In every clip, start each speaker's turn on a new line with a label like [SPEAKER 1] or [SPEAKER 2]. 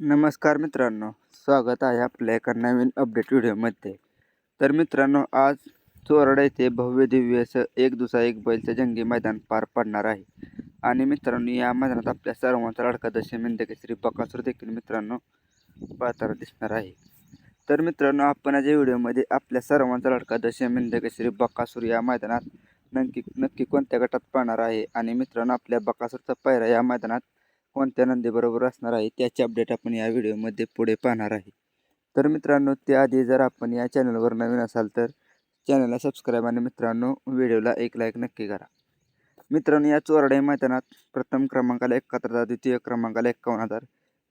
[SPEAKER 1] नमस्कार मित्रांनो स्वागत आहे आपल्या एका नवीन अपडेट व्हिडिओमध्ये. तर मित्रांनो आज चोरडा येथे भव्य दिव्य असं एक दुसरा एक बैलचं जंगी मैदान पार पडणार आहे. आणि मित्रांनो या मैदानात आपल्या सर्वांचा लाडका दशमी म्हणजे श्री बकासूर देखील मित्रांनो पाहताना दिसणार आहे. तर मित्रांनो आपण या व्हिडिओमध्ये आपल्या सर्वांचा लाडका दशमी म्हणजे श्री बकासूर या मैदानात नक्की नक्की कोणत्या गटात पाहणार आहे? आणि मित्रांनो आपल्या बकासूरचा पायरा या मैदानात कोणत्या नंदीबरोबर असणार आहे त्याची अपडेट आपण या व्हिडिओमध्ये पुढे पाहणार आहे. तर मित्रांनो त्याआधी जर आपण या चॅनलवर नवीन असाल तर चॅनलला सबस्क्राईब आणि मित्रांनो व्हिडिओला एक लाईक नक्की करा. मित्रांनो या चोरडे मैदानात प्रथम क्रमांकाला एकाहत्तर हजार द्वितीय क्रमांकाला एकावन्न हजार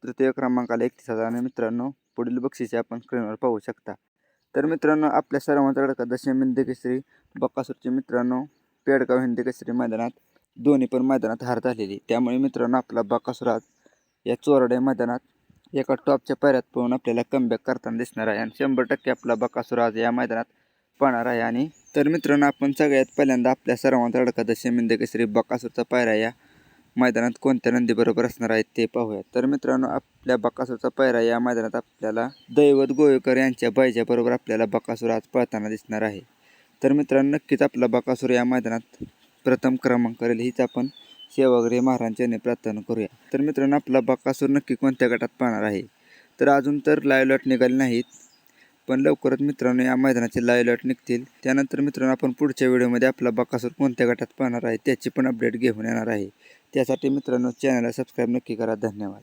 [SPEAKER 1] तृतीय क्रमांकाला एकतीस हजार आणि मित्रांनो पुढील बक्षिसे आपण स्क्रीनवर पाहू शकता. तर मित्रांनो आपल्या सर्वांचा लढका दशम हिंदी केसरी बक्कासूरचे मित्रांनो पेडगाव हिंदी केसरी मैदानात दोन्ही पण मैदानात हार झालेली. त्यामुळे मित्रांनो आपला बकासूर या चोरड्या मैदानात एका टॉपच्या पायऱ्यात पळून आपल्याला कमबॅक करताना दिसणार आहे. आणि शंभर टक्के आपला बकासुराज आज या मैदानात पाहणार आहे. आणि तर मित्रांनो आपण सगळ्यात पहिल्यांदा आपल्या सर्वांचा लढका दशमी केसरी बकासूरचा पायरा या मैदानात कोणत्या नंदीबरोबर असणार आहेत ते पाहूया. तर मित्रांनो आपल्या बकासूरचा पायरा या मैदानात आपल्याला दैवत गोवेकर यांच्या बायच्याबरोबर आपल्याला बकासूर आज पळताना दिसणार आहे. तर मित्रांनो नक्कीच आपला बकासूर या मैदानात प्रथम क्रमांक करेल हीच आपण सेवागिरी महाराजांच्याने प्रार्थना करूया. तर मित्रांनो आपला बकासूर नक्की कोणत्या गटात पाहणार आहे? तर अजून तर लाईव्ह लॉट निघाले नाहीत पण लवकरच मित्रांनो या मैदानाचे लाईव्ह लॉट निघतील. त्यानंतर मित्रांनो आपण पुढच्या व्हिडिओमध्ये आपला बकासूर कोणत्या गटात पाहणार आहे त्याची पण अपडेट घेऊन येणार आहे. त्यासाठी मित्रांनो चॅनलला सबस्क्राईब नक्की करा. धन्यवाद.